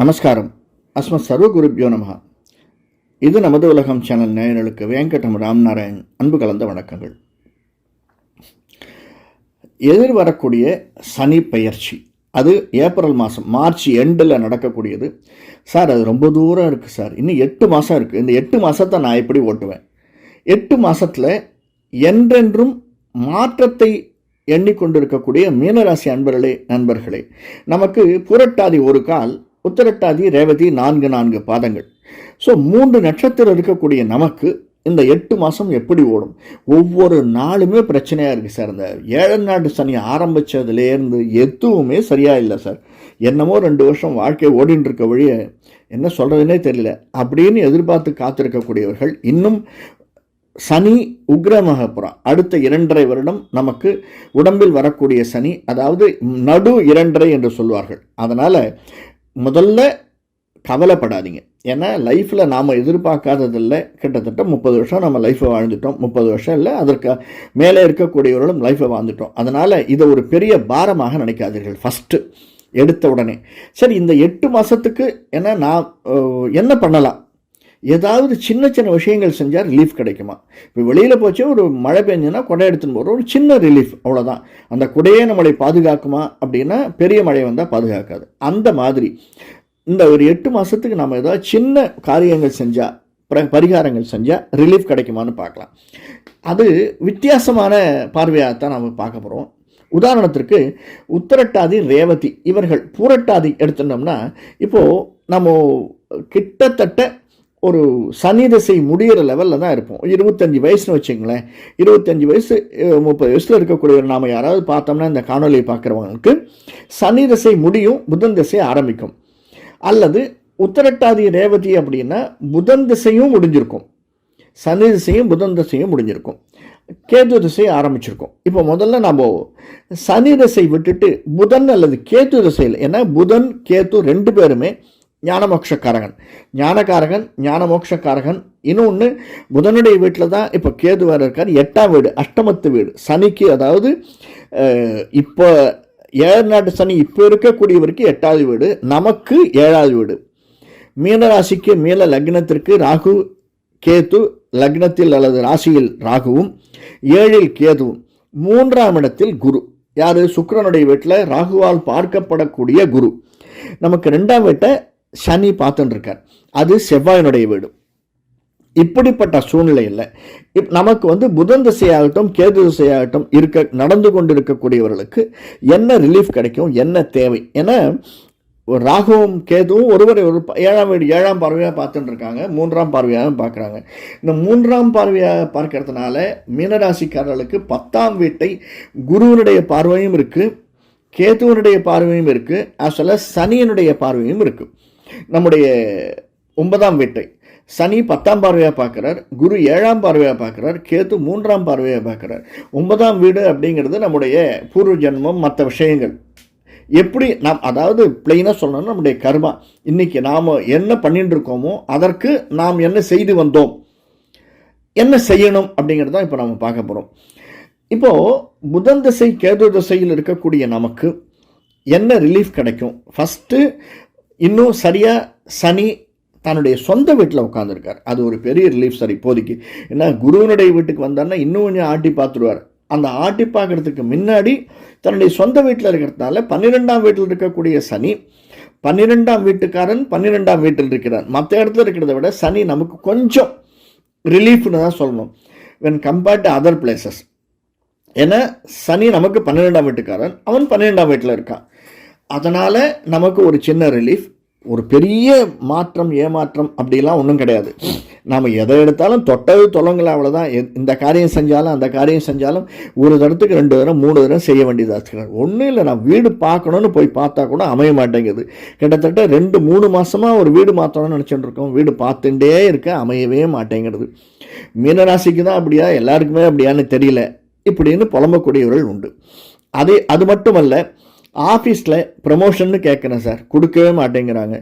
நமஸ்காரம். அஸ்மத் சர்வகுருப்யோ நமஹா. இது நமது உலகம் சேனல் நேயர்களுக்கு வெங்கடம் ராம்நாராயண் அன்பு கலந்த வணக்கங்கள். எதிர்வரக்கூடிய சனி பெயர்ச்சி. அது ஏப்ரல் மாதம் மார்ச் எண்டில் நடக்கக்கூடியது. சார் அது ரொம்ப தூரம் இருக்குது சார். இன்னும் எட்டு மாதம் இருக்குது இந்த எட்டு மாதத்தை நான் எப்படி ஓட்டுவேன்? எட்டு மாதத்தில் என்றென்றும் மாற்றத்தை எண்ணிக்கொண்டிருக்கக்கூடிய மீனராசி அன்பர்களே நண்பர்களே நமக்கு புரட்டாதி ஒரு கால் உத்தரட்டாதி ரேவதி நான்கு நான்கு பாதங்கள். ஸோ மூன்று நட்சத்திரம் இருக்கக்கூடிய நமக்கு இந்த எட்டு மாதம் எப்படி ஓடும்? ஒவ்வொரு நாளுமே பிரச்சனையாக இருக்குது சார். இந்த ஏழு நாட்டு சனி ஆரம்பித்ததுலேருந்து எதுவுமே சரியாக இல்லை சார். என்னமோ ரெண்டு வருஷம் வாழ்க்கை ஓடின்னு இருக்க வழிய என்ன சொல்கிறதுனே தெரியல. அப்படின்னு எதிர்பார்த்து காத்திருக்கக்கூடியவர்கள் இன்னும் சனி உக்ரமாக அடுத்த இரண்டரை வருடம் நமக்கு உடம்பில் வரக்கூடிய சனி அதாவது நடு இரண்டரை என்று சொல்வார்கள். அதனால் முதல்ல கவலைப்படாதீங்க. ஏன்னா லைஃப்பில் நாம் எதிர்பார்க்காததில்ல. கிட்டத்தட்ட முப்பது வருஷம் நம்ம லைஃப்பை வாழ்ந்துட்டோம். முப்பது வருஷம் இல்லை அதற்கு மேலே இருக்கக்கூடியவர்களும் லைஃப்பை வாழ்ந்துட்டோம். அதனால் இதை ஒரு பெரிய பாரமாக நினைக்காதீர்கள். ஃபஸ்ட்டு எடுத்த உடனே. சரி இந்த எட்டு மாதத்துக்கு ஏன்னா நான் என்ன பண்ணலாம்? ஏதாவது சின்ன சின்ன விஷயங்கள் செஞ்சால் ரிலீஃப் கிடைக்குமா? இப்போ வெளியில் போச்சு ஒரு மழை பெஞ்சுன்னா குடை எடுத்துன்னு போகிறோம் ஒரு சின்ன ரிலீஃப் அவ்வளோதான் அந்த குடையே நம்மளை பாதுகாக்குமா அப்படின்னா பெரிய மழை வந்தால் பாதுகாக்காது. அந்த மாதிரி இந்த ஒரு எட்டு மாதத்துக்கு நம்ம ஏதாவது சின்ன காரியங்கள் செஞ்சால் பரிகாரங்கள் செஞ்சால் ரிலீஃப் கிடைக்குமான்னு பார்க்கலாம். அது வித்தியாசமான பார்வையாக தான் நம்ம பார்க்க போகிறோம் உதாரணத்திற்கு உத்தரட்டாதி ரேவதி இவர்கள் பூரட்டாதி எடுத்துட்டோம்னா இப்போது நம்ம கிட்டத்தட்ட ஒரு சனி திசை முடிகிற லெவலில் தான் இருப்போம். இருபத்தஞ்சி வயசுன்னு வச்சுங்களேன். இருபத்தஞ்சி வயசு முப்பது வயசில் இருக்கக்கூடிய நாம் யாராவது பார்த்தோம்னா இந்த காணொலியை பார்க்குறவங்களுக்கு சனி திசை முடியும் புதன் திசை ஆரம்பிக்கும். அல்லது உத்தரட்டாதி ரேவதி அப்படின்னா புதன் திசையும் முடிஞ்சிருக்கும். சனி திசையும் புதன் திசையும் முடிஞ்சிருக்கும். கேது திசை ஆரம்பிச்சிருக்கும். இப்போ முதல்ல நம்ம சனி திசை விட்டுட்டு புதன் அல்லது கேது திசையில் ஏன்னா புதன் கேது ரெண்டு பேருமே ஞானமோட்சக்காரகன். ஞானகாரகன் ஞானமோட்சக்காரகன். இன்னொன்று புதனுடைய வீட்டில் தான் இப்போ கேது வேறு இருக்கார். எட்டாம் வீடு அஷ்டமத்து வீடு. சனிக்கு அதாவது இப்போ ஏழு நாட்டு சனி இப்போ இருக்கக்கூடியவருக்கு எட்டாவது வீடு நமக்கு ஏழாவது வீடு. மீனராசிக்கு மீன லக்னத்திற்கு ராகு கேது லக்னத்தில் அல்லது ராசியில் ராகுவும் ஏழில் கேதுவும். மூன்றாம் இடத்தில் குரு. யார்? சுக்கரனுடைய வீட்டில் ராகுவால் பார்க்கப்படக்கூடிய குரு. நமக்கு ரெண்டாம் வீட்டை சனி பார்த்துட்டுருக்கார். அது செவ்வாயினுடைய வீடு. இப்படிப்பட்ட சூழ்நிலையில் இப் நமக்கு வந்து புதன் திசையாகட்டும் கேது திசையாகட்டும் இருக்க நடந்து கொண்டு இருக்கக்கூடியவர்களுக்கு என்ன ரிலீஃப் கிடைக்கும் என்ன தேவை? ஏன்னா ஒரு ராகுவும் கேதுவும் ஒருவரை ஒரு ஏழாம் வீடு ஏழாம் பார்வையாக பார்த்துட்டு இருக்காங்க மூன்றாம் பார்வையாக பார்க்குறாங்க. இந்த மூன்றாம் பார்வையாக பார்க்கறதுனால மீனராசிக்காரர்களுக்கு பத்தாம் வீட்டை குருவினுடைய பார்வையும் இருக்குது கேதுவனுடைய பார்வையும் இருக்குது அசல சனியனுடைய பார்வையும் இருக்குது நம்முடைய ஒன்பதாம் வீட்டை. சனி பத்தாம் பார்வையாக பார்க்குறார் குரு ஏழாம் பார்வையாக பார்க்குறார் கேத்து மூன்றாம் பார்வையாக பார்க்குறார். ஒன்பதாம் வீடு அப்படிங்கிறது நம்முடைய பூர்வ ஜென்மம் மற்ற விஷயங்கள். எப்படி நாம் அதாவது பிளெயினாக சொல்லணும்னா நம்முடைய கர்மா. இன்றைக்கி நாம் என்ன பண்ணிட்டு இருக்கோமோ அதற்கு நாம் என்ன செய்து வந்தோம் என்ன செய்யணும் அப்படிங்கிறது தான் இப்போ நம்ம பார்க்க போகிறோம் இப்போது புதன் திசை கேது திசையில் இருக்கக்கூடிய நமக்கு என்ன ரிலீஃப் கிடைக்கும்? ஃபஸ்ட்டு இன்னும் சரியாக சனி தன்னுடைய சொந்த வீட்டில் உட்காந்துருக்கார் அது ஒரு பெரிய ரிலீஃப் சார் இப்போதைக்கு. ஏன்னா குருவனுடைய வீட்டுக்கு வந்தார்னா இன்னும் கொஞ்சம் ஆட்டி பார்த்துருவார். அந்த ஆட்டி பார்க்கறதுக்கு முன்னாடி தன்னுடைய சொந்த வீட்டில் இருக்கிறதுனால பன்னிரெண்டாம் வீட்டில் இருக்கக்கூடிய சனி பன்னிரெண்டாம் வீட்டுக்காரன் பன்னிரெண்டாம் வீட்டில் இருக்கிறார் மற்ற இடத்துல இருக்கிறத விட சனி நமக்கு கொஞ்சம் ரிலீஃப்னு தான் சொல்லணும். When compared to other places ஏன்னா சனி நமக்கு பன்னிரெண்டாம் வீட்டுக்காரன் அவன் பன்னிரெண்டாம் வீட்டில் இருக்கான். அதனால் நமக்கு ஒரு சின்ன ரிலீஃப் ஒரு பெரிய மாற்றம் ஏமாற்றம் அப்படிலாம் ஒன்றும் கிடையாது. நாம் எதை எடுத்தாலும் தொட்டது தொலங்கல அவ்வளோதான் இந்த காரியம் செஞ்சாலும் அந்த காரியம் செஞ்சாலும் ஒரு தடத்துக்கு ரெண்டு தரம் மூணு தரம் செய்ய வேண்டியதாக ஒன்றும் இல்லை நான் வீடு பார்க்கணுன்னு போய் பார்த்தா கூட அமைய மாட்டேங்குது. கிட்டத்தட்ட ரெண்டு மூணு மாதமாக ஒரு வீடு மாற்றணும்னு நினச்சிட்டு இருக்கோம். வீடு பார்த்துட்டே இருக்க அமையவே மாட்டேங்கிறது மீனராசிக்கு தான் அப்படியா? எல்லாருக்குமே அப்படியான்னு தெரியல. இப்படின்னு புலம்பக்கூடியவர்கள் உண்டு. அதே அது மட்டுமல்ல ஆஃபீஸில் ப்ரமோஷன்னு கேட்குறேன் சார். கொடுக்கவே மாட்டேங்கிறாங்க.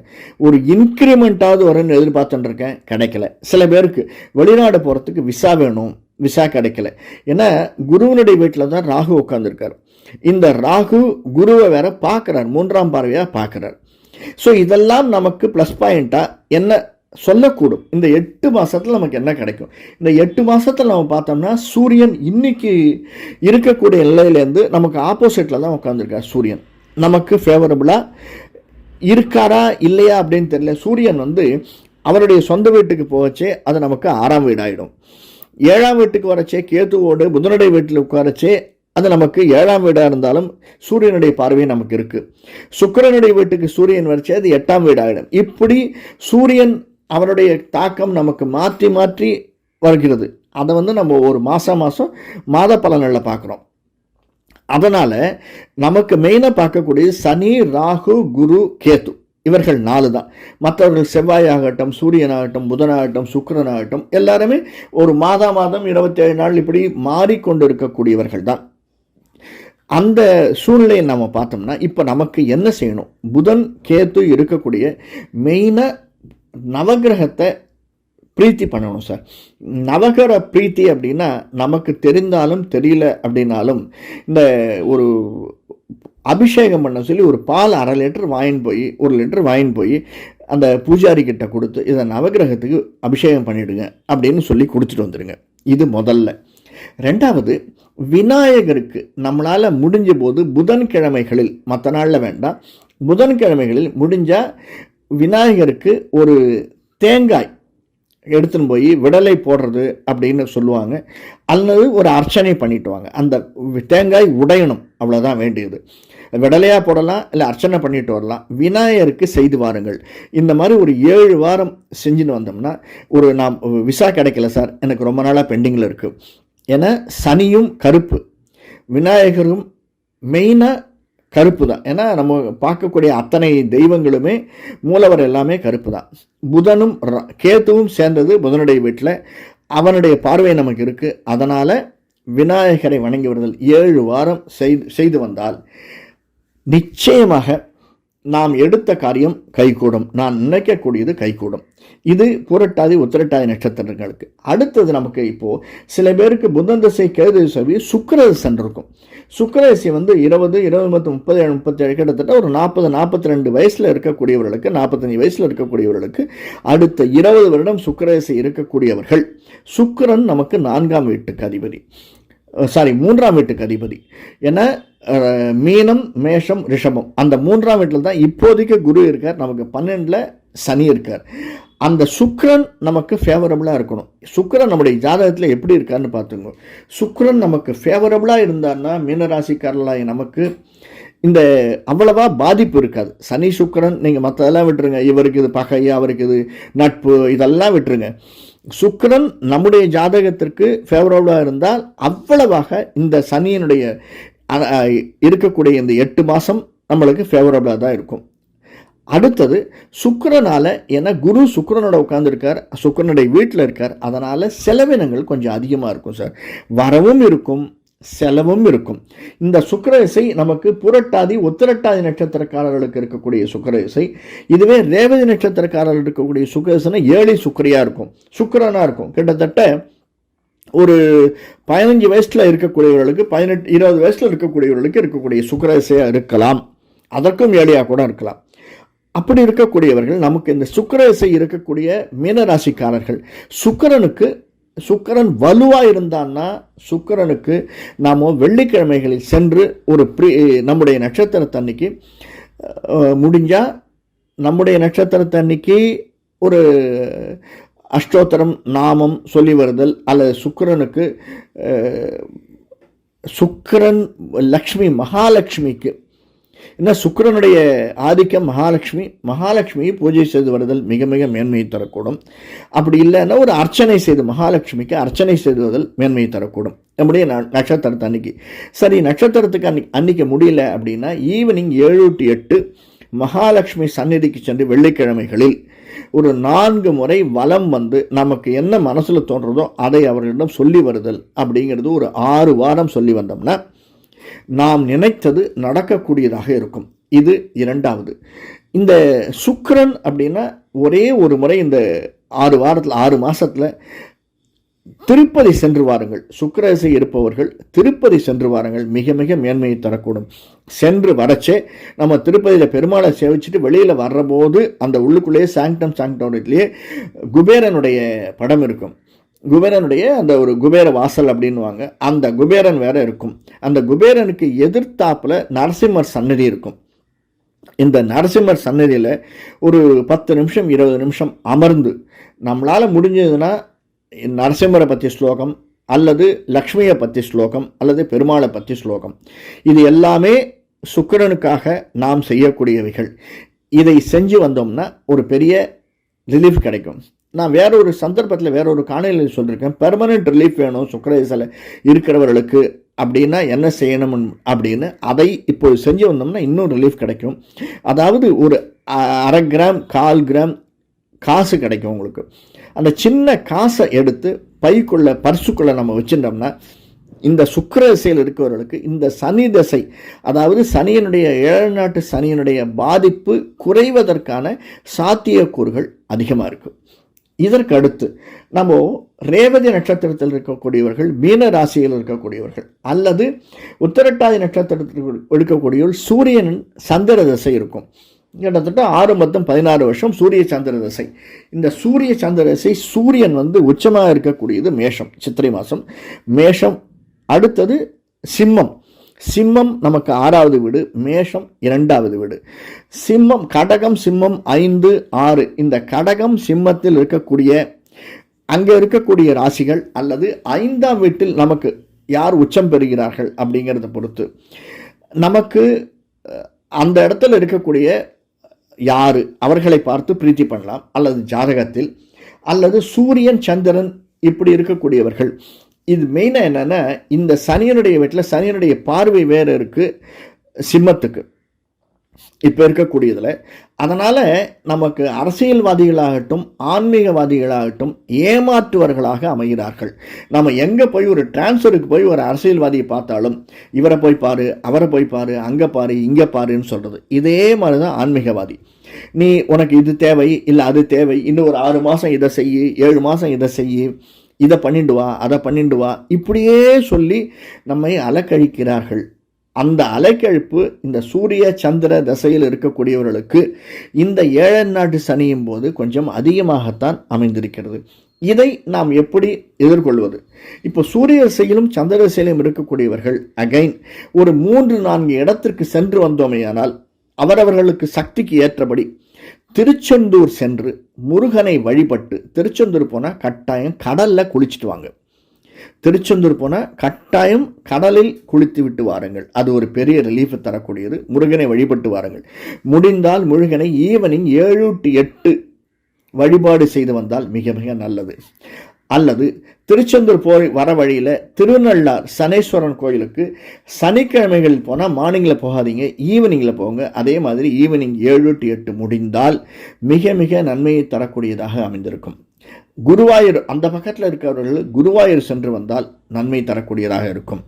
ஒரு இன்க்ரிமெண்ட்டாவது வரும்னு எதிர்பார்த்துட்டு இருக்கேன் கிடைக்கல. சில பேருக்கு வெளிநாடு போகிறதுக்கு விசா வேணும். விசா கிடைக்கல. ஏன்னா குருவனுடைய வீட்டில் தான் ராகு உட்காந்துருக்கார் இந்த ராகு குருவை வேற பார்க்குறார். மூன்றாம் பார்வையாக பார்க்குறார். ஸோ இதெல்லாம் நமக்கு ப்ளஸ் பாயிண்ட்டாக என்ன சொல்லக்கூடும். இந்த எட்டு மாதத்தில் நமக்கு என்ன கிடைக்கும்? இந்த எட்டு மாதத்தில் நம்ம பார்த்தோம்னா சூரியன் இன்னைக்கு இருக்கக்கூடிய நிலையிலேருந்து நமக்கு ஆப்போசிட்டில் தான் உட்காந்துருக்கார் சூரியன். நமக்கு ஃபேவரபுளாக இருக்காரா இல்லையா அப்படின்னு தெரியல. சூரியன் வந்து அவருடைய சொந்த வீட்டுக்கு போகச்சே அது நமக்கு ஆறாம் வீடாகிடும் ஏழாம் வீட்டுக்கு வரச்சே கேத்துவோடு புதனுடைய வீட்டில் உட்காரச்சே அது நமக்கு ஏழாம் வீடாக இருந்தாலும் சூரியனுடைய பார்வை நமக்கு இருக்குது சுக்கிரனுடைய வீட்டுக்கு சூரியன் வரைச்சே அது எட்டாம் வீடாகிடும் இப்படி சூரியன் அவருடைய தாக்கம் நமக்கு மாற்றி மாற்றி வருகிறது. அதை வந்து நம்ம ஒரு மாதம் மாதம் மாத பலன்களில் பார்க்குறோம். அதனால் நமக்கு மெயினாக பார்க்கக்கூடிய சனி ராகு குரு கேத்து. இவர்கள் நாலு தான். மற்றவர்கள் செவ்வாயாகட்டும் சூரியனாகட்டும் புதனாகட்டும் சுக்கரனாகட்டும் எல்லாருமே ஒரு மாதா மாதம் இருபத்தேழு நாள் இப்படி மாறிக்கொண்டு இருக்கக்கூடியவர்கள் தான். அந்த சூழ்நிலையை நம்ம பார்த்தோம்னா இப்போ நமக்கு என்ன செய்யணும்? புதன் கேத்து இருக்கக்கூடிய மெயினாக நவகிரகத்தை பிரீத்தி பண்ணணும் சார். நவகர பிரீத்தி அப்படின்னா நமக்கு தெரிந்தாலும் தெரியல அப்படின்னாலும் இந்த ஒரு அபிஷேகம் பண்ண சொல்லி ஒரு பால் அரை லிட்டர் வாங்கின்னு போய் ஒரு லிட்டர் வாங்கின்னு போய் அந்த பூஜாரி கிட்ட கொடுத்து இதை நவகிரகத்துக்கு அபிஷேகம் பண்ணிவிடுங்க அப்படின்னு சொல்லி கொடுத்துட்டு வந்துடுங்க. இது முதல்ல. ரெண்டாவது விநாயகருக்கு நம்மளால் முடிஞ்ச போது புதன்கிழமைகளில் மற்ற நாளில் வேண்டாம் புதன்கிழமைகளில் முடிஞ்சால் விநாயகருக்கு ஒரு தேங்காய் எடுத்துன்னு போய் விடலை போடுறது அப்படின்னு சொல்லுவாங்க. அல்லது ஒரு அர்ச்சனை பண்ணிட்டு வாங்க. அந்த தேங்காய் உடையணும். அவ்வளோதான் வேண்டியது. விடலையாக போடலாம் இல்லை அர்ச்சனை பண்ணிட்டு வரலாம். விநாயகருக்கு செய்து வாருங்கள். இந்த மாதிரி ஒரு ஏழு வாரம் செஞ்சுன்னு வந்தோம்னா ஒரு நாம் விசா கிடைக்கல சார். எனக்கு ரொம்ப நாளாக பெண்டிங்கில் இருக்குது ஏன்னா சனியும் கருப்பு. விநாயகரும் மெயினாக கருப்பு தான் ஏன்னா நம்ம பார்க்கக்கூடிய அத்தனை தெய்வங்களுமே மூலவர் எல்லாமே கருப்பு தான் புதனும் ர- கேத்துவும் சேர்ந்தது புதனுடைய வீட்டில். அவனுடைய பார்வை நமக்கு இருக்குது அதனால் விநாயகரை வணங்கி வருதல் ஏழு வாரம் செய்து செய்து வந்தால் நிச்சயமாக நாம் எடுத்த காரியம் கைகூடும். நான் நினைக்கக்கூடியது கைகூடும். இது புரட்டாதி உத்திரட்டாதி நட்சத்திரங்களுக்கு. அடுத்தது நமக்கு இப்போது சில பேருக்கு புதன் திசை கேது திசை சுக்கிர திசைன்னு இருக்கும் சுக்கிர திசை வந்து இருபது இருபது பத்து முப்பது ஏழு முப்பத்தேழு கிட்டத்தட்ட ஒரு நாற்பது நாற்பத்தி ரெண்டு வயசில் இருக்கக்கூடியவர்களுக்கு நாற்பத்தஞ்சு வயசில் இருக்கக்கூடியவர்களுக்கு அடுத்த இருபது வருடம் சுக்கிர திசை இருக்கக்கூடியவர்கள். சுக்கரன் நமக்கு நான்காம் வீட்டுக்கு அதிபதி. சாரி மூன்றாம் வீட்டுக்கு அதிபதி. ஏன்னா மீனம் மேஷம் ரிஷபம். அந்த மூன்றாம் வீட்டில் தான் இப்போதைக்கு குரு இருக்கார். நமக்கு பன்னெண்டில் சனி இருக்கார். அந்த சுக்ரன் நமக்கு ஃபேவரபுளாக இருக்கணும். சுக்ரன் நம்முடைய ஜாதகத்தில் எப்படி இருக்காருன்னு பார்த்துங்க. சுக்ரன் நமக்கு ஃபேவரபுளாக இருந்தார்னா மீனராசிக்காரர்களாக நமக்கு இந்த அவ்வளவா பாதிப்பு இருக்காது. சனி சுக்கரன் நீங்கள் மற்றதெல்லாம் விட்டுருங்க. இவருக்கு இது பகை அவருக்கு இது நட்பு இதெல்லாம் விட்டுருங்க. சுக்கரன் நம்முடைய ஜாதகத்திற்கு ஃபேவரபுளாக இருந்தால் அவ்வளவாக இந்த சனியினுடைய இருக்கக்கூடிய இந்த எட்டு மாதம் நம்மளுக்கு ஃபேவரபுளாக தான் இருக்கும். அடுத்தது சுக்கரனால் ஏன்னா குரு சுக்கரனோட உட்காந்துருக்கார் சுக்கரனுடைய வீட்டில் இருக்கார். அதனால் செலவினங்கள் கொஞ்சம் அதிகமாக இருக்கும் சார். வரவும் இருக்கும் செலவும் இருக்கும். இந்த சுக்கிர இசை நமக்கு புரட்டாதி உத்திரட்டாதி நட்சத்திரக்காரர்களுக்கு இருக்கக்கூடிய சுக்கிர இசை. இதுவே ரேவதி நட்சத்திரக்காரர்கள் இருக்கக்கூடிய சுக்கரசனை ஏழை சுக்கிரியா இருக்கும். சுக்கரனாக இருக்கும். கிட்டத்தட்ட ஒரு பதினஞ்சு வயசில் இருக்கக்கூடியவர்களுக்கு பதினெட்டு இருபது வயசில் இருக்கக்கூடியவர்களுக்கு இருக்கக்கூடிய சுக்கிரசையாக இருக்கலாம். அதற்கும் ஏழையாக கூட இருக்கலாம். அப்படி இருக்கக்கூடியவர்கள் நமக்கு இந்த சுக்கிரசை இருக்கக்கூடிய மீனராசிக்காரர்கள். சுக்கரனுக்கு சுக்கரன் வலுவாக இருந்தான்னா சுக்கிரனுக்கு நாம் வெள்ளிக்கிழமைகளில் சென்று ஒரு ப்ரீ நம்முடைய நட்சத்திரத்தன்னைக்கு முடிஞ்சால் நம்முடைய நட்சத்திரத்தன்னைக்கு ஒரு அஷ்டோத்தரம் நாமம் சொல்லி வருதல் அல்லது சுக்கிரனுக்கு சுக்கரன் சுக்கிரன் லக்ஷ்மி மகாலட்சுமிக்கு என்ன சுக்கரனுடைய ஆதிக்கம் மகாலட்சுமி மகாலட்சுமியை பூஜை செய்து வருதல் மிக மிக மேன்மையை தரக்கூடும். அப்படி இல்லைன்னா ஒரு அர்ச்சனை செய்து மகாலட்சுமிக்கு அர்ச்சனை செய்துவதல் மேன்மையை தரக்கூடும். நம்முடைய நட்சத்திரத்தை அன்னைக்கு. சரி நட்சத்திரத்துக்கு அன்னைக்கு அன்னைக்கு முடியல அப்படின்னா ஈவினிங் ஏழு டு எட்டு மகாலட்சுமி சந்நிதிக்கு சென்று வெள்ளிக்கிழமைகளில் ஒரு நான்கு முறை வலம் வந்து நமக்கு என்ன மனசில் தோன்றதோ அதை அவர்களிடம் சொல்லி வருதல் அப்படிங்கிறது ஒரு ஆறு வாரம் சொல்லி வந்தோம்னா நாம் நினைத்தது நடக்கக்கூடியதாக இருக்கும். இது இரண்டாவது. இந்த சுக்கரன் அப்படின்னா ஒரே ஒரு முறை இந்த ஆறு வாரத்தில் ஆறு மாசத்துல திருப்பதி சென்று வாருங்கள். சுக்கரசை இருப்பவர்கள் திருப்பதி சென்று வாருங்கள். மிக மிக மேன்மையை தரக்கூடும். சென்று வரச்சே நம்ம திருப்பதியில் பெருமாளை சேவிச்சுட்டு வெளியில் வர்றபோது அந்த உள்ளுக்குள்ளேயே சாங்டம் சாங்டோரத்திலேயே குபேரனுடைய படம் இருக்கும். குபேரனுடைய அந்த ஒரு குபேர வாசல் அப்படின்வாங்க அந்த குபேரன் வேற இருக்கும். அந்த குபேரனுக்கு எதிர்த்தாப்பில் நரசிம்மர் சன்னதி இருக்கும். இந்த நரசிம்மர் சன்னதியில் ஒரு பத்து நிமிஷம் இருபது நிமிஷம் அமர்ந்து நம்மளால் முடிஞ்சதுன்னா நரசிம்மரை பற்றி ஸ்லோகம் அல்லது லக்ஷ்மியை பற்றி ஸ்லோகம் அல்லது பெருமாளை பற்றி ஸ்லோகம். இது எல்லாமே சுக்கிரனுக்காக நாம் செய்யக்கூடியவைகள். இதை செஞ்சு வந்தோம்னா ஒரு பெரிய ரிலீஃப் கிடைக்கும். நான் வேற ஒரு சந்தர்ப்பத்தில் வேற ஒரு காணொலியில் சொல்லியிருக்கேன் பெர்மனன்ட் ரிலீஃப் வேணும் சுக்கரதேசில் இருக்கிறவர்களுக்கு. அப்படின்னா என்ன செய்யணும் அப்படின்னு அதை இப்போ செஞ்சு வந்தோம்னா இன்னும் ரிலீஃப் கிடைக்கும். அதாவது ஒரு அ- அரை கிராம் கால் கிராம் காசு கிடைக்கும் உங்களுக்கு. அந்த சின்ன காசை எடுத்து பைக்குள்ளே பர்சுக்குள்ளே நம்ம வச்சுட்டோம்னா இந்த சுக்கிர திசையில் இருக்கிறவர்களுக்கு இந்த சனி தசை அதாவது சனியனுடைய ஏழு நாட்டு சனியனுடைய பாதிப்பு குறைவதற்கான சாத்தியக்கூறுகள் அதிகமாக இருக்குது இதற்கு அடுத்து நம்ம ரேவதி நட்சத்திரத்தில் இருக்கக்கூடியவர்கள் மீன ராசியில் இருக்கக்கூடியவர்கள் அல்லது உத்தரட்டாதி நட்சத்திரத்தில் இருக்கக்கூடியவர்கள் சூரியனின் சந்திர தசை இருக்கும். கிட்டத்தட்ட ஆறு மொத்தம் பதினாறு வருஷம் சூரிய சந்திர தசை. இந்த சூரிய சந்திர தசை சூரியன் வந்து உச்சமாக இருக்கக்கூடியது மேஷம் சித்திரை மாதம். மேஷம் அடுத்தது சிம்மம். சிம்மம் நமக்கு ஆறாவது வீடு மேஷம் இரண்டாவது வீடு. சிம்மம் கடகம் சிம்மம் ஐந்து ஆறு. இந்த கடகம் சிம்மத்தில் இருக்கக்கூடிய அங்கே இருக்கக்கூடிய ராசிகள் அல்லது ஐந்தாம் வீட்டில் நமக்கு யார் உச்சம் பெறுகிறார்கள் அப்படிங்கிறத பொறுத்து. நமக்கு அந்த இடத்துல இருக்கக்கூடிய யார் அவர்களை பார்த்து பிரீத்தி பண்ணலாம். அல்லது ஜாதகத்தில் அல்லது சூரியன் சந்திரன் இப்படி இருக்கக்கூடியவர்கள். இது மெயினாக என்னென்னா இந்த சனியனுடைய வீட்டில் சனியனுடைய பார்வை வேறு இருக்குது சிம்மத்துக்கு. இப்போ இருக்கக்கூடியதில். அதனால் நமக்கு அரசியல்வாதிகளாகட்டும் ஆன்மீகவாதிகளாகட்டும் ஏமாற்றுவர்களாக அமைகிறார்கள். நம்ம எங்கே போய் ஒரு டிரான்ஸ்ஃபருக்கு போய் ஒரு அரசியல்வாதியை பார்த்தாலும் இவரை போய் பாரு அவரை போய் பாரு அங்கே பாரு இங்கே பாருன்னு சொல்கிறது இதே மாதிரி தான் ஆன்மீகவாதி. நீ உனக்கு இது தேவை இல்லை அது தேவை இன்னும் ஒரு ஆறு மாதம் இதை செய்யு ஏழு மாதம் இதை செய்யு இதை பண்ணிட்டு வா அதை பண்ணிட்டு வா இப்படியே சொல்லி நம்மை அலக்கழிக்கிறார்கள். அந்த அலைக்கழிப்பு இந்த சூரிய சந்திர தசையில் இருக்கக்கூடியவர்களுக்கு இந்த ஏழை நாட்டு சனியும் போது கொஞ்சம் அதிகமாகத்தான் அமைந்திருக்கிறது. இதை நாம் எப்படி எதிர்கொள்வது? இப்போ சூரிய திசையிலும் சந்திர திசையிலும் இருக்கக்கூடியவர்கள் அகைன் ஒரு மூன்று நான்கு இடத்திற்கு சென்று வந்தோமேயானால் அவரவர்களுக்கு சக்திக்கு ஏற்றபடி திருச்செந்தூர் சென்று முருகனை வழிபட்டு திருச்செந்தூர் போனால் கட்டாயம் கடலில் குளிச்சுட்டு வாங்க. திருச்செந்தூர் போனால் கட்டாயம் கடலில் குளித்து விட்டு வாருங்கள். அது ஒரு பெரிய ரிலீஃப் தரக்கூடியது. முருகனை வழிபட்டு வாருங்கள். முடிந்தால் முருகனை ஈவனிங் ஏழு டு எட்டு வழிபாடு செய்து வந்தால் மிக மிக நல்லது. அல்லது திருச்செந்தூர் போய் வர வழியில் திருநள்ளார் சனேஸ்வரன் கோயிலுக்கு சனிக்கிழமைகள் போனால் மார்னிங்கில் போகாதீங்க ஈவினிங்கில் போங்க. அதே மாதிரி ஈவினிங் ஏழு டு எட்டு முடிந்தால் மிக மிக நன்மையை தரக்கூடியதாக அமைந்திருக்கும். குருவாயூர் அந்த பக்கத்தில் இருக்கிறவர்கள் குருவாயூர் சென்று வந்தால் நன்மை தரக்கூடியதாக இருக்கும்.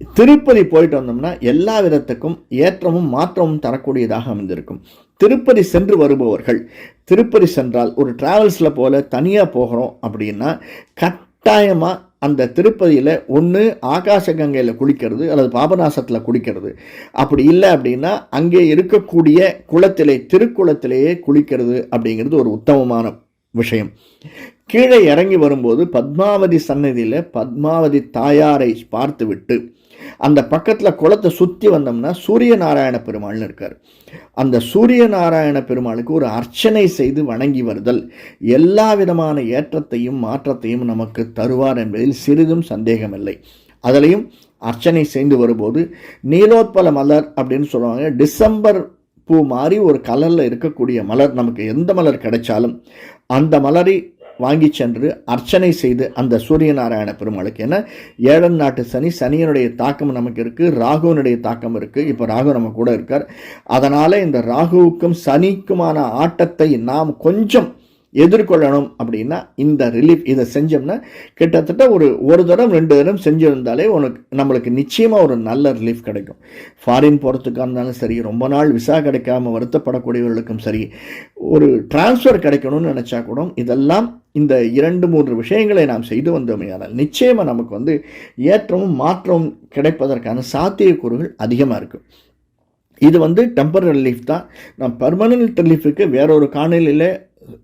திருப்பதி போயிட்டு வந்தோம்னா எல்லா விதத்துக்கும் ஏற்றமும் மாற்றமும் தரக்கூடியதாக அமைந்திருக்கும். திருப்பதி சென்று வருபவர்கள் திருப்பதி சென்றால் ஒரு டிராவல்ஸில் போல தனியாக போகிறோம் அப்படின்னா கட்டாயமாக அந்த திருப்பதியில் ஒன்று ஆகாச கங்கையில் குளிக்கிறது அல்லது பாபநாசத்தில் குளிக்கிறது. அப்படி இல்லை அப்படின்னா அங்கே இருக்கக்கூடிய குளத்திலே திருக்குளத்திலேயே குளிக்கிறது அப்படிங்கிறது ஒரு உத்தமமான விஷயம். கீழே இறங்கி வரும்போது பத்மாவதி சன்னதியில் பத்மாவதி தாயாரை பார்த்துவிட்டு அந்த பக்கத்தில் குளத்தை சுற்றி வந்தோம்னா சூரிய நாராயண பெருமாள்னு இருக்கார். அந்த சூரிய நாராயண பெருமாளுக்கு ஒரு அர்ச்சனை செய்து வணங்கி வருதல். எல்லா விதமான ஏற்றத்தையும் மாற்றத்தையும் நமக்கு தருவார் என்பதில் சிறிதும் சந்தேகமில்லை. அதிலையும் அர்ச்சனை செய்து வரும்போது நீலோத்பல மலர் அப்படின்னு சொல்லுவாங்க. டிசம்பர் பூ மாதிரி ஒரு கலரில் இருக்கக்கூடிய மலர் நமக்கு எந்த மலர் கிடைச்சாலும் அந்த மலரை வாங்கி சென்று அர்ச்சனை செய்து அந்த சூரிய நாராயண பெருமாளுக்கு. ஏன்னா ஏழன் நாட்டு சனி சனியனுடைய தாக்கம் நமக்கு இருக்குது ராகுவனுடைய தாக்கம் இருக்குது இப்போ ராகு நம்ம கூட இருக்கார். அதனால் இந்த ராகுவுக்கும் சனிக்குமான ஆட்டத்தை நாம் கொஞ்சம் எதிர்கொள்ளணும் அப்படின்னா இந்த ரிலீஃப் இதை செஞ்சோம்னா கிட்டத்தட்ட ஒரு ஒரு தரம் ரெண்டு தரம் செஞ்சுருந்தாலே உனக்கு நம்மளுக்கு நிச்சயமாக ஒரு நல்ல ரிலீஃப் கிடைக்கும். ஃபாரின் போகிறதுக்காக இருந்தாலும் சரி ரொம்ப நாள் விசா கிடைக்காம வருத்தப்படக்கூடியவர்களுக்கும் சரி ஒரு டிரான்ஸ்ஃபர் கிடைக்கணும்னு நினச்சா கூட இதெல்லாம் இந்த இரண்டு மூன்று விஷயங்களை நாம் செய்து வந்தோமையானால் நிச்சயமாக நமக்கு வந்து ஏற்றமும் மாற்றமும் கிடைப்பதற்கான சாத்தியக்கூறுகள் அதிகமாக இருக்குது இது வந்து டெம்பரரி ரிலீஃப் தான். நான் பர்மனன்ட் ரிலீஃபுக்கு வேறொரு காணொலியில்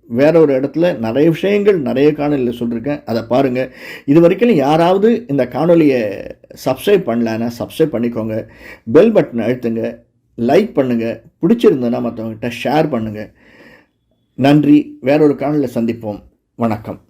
வேற ஒரு இடத்துல நிறைய விஷயங்கள் நிறைய காணொலியில் சொல்லியிருக்கேன் அதை பாருங்கள் இது வரைக்கும் யாராவது இந்த காணொலியை சப்ஸ்கிரைப் பண்ணலன்னா சப்ஸ்கிரைப் பண்ணிக்கோங்க. பெல் பட்டன் அழுத்துங்க. லைக் பண்ணுங்கள் பிடிச்சிருந்ததுன்னா மற்றவங்ககிட்ட ஷேர் பண்ணுங்கள் நன்றி. வேறொரு காணொலியில் சந்திப்போம். வணக்கம்.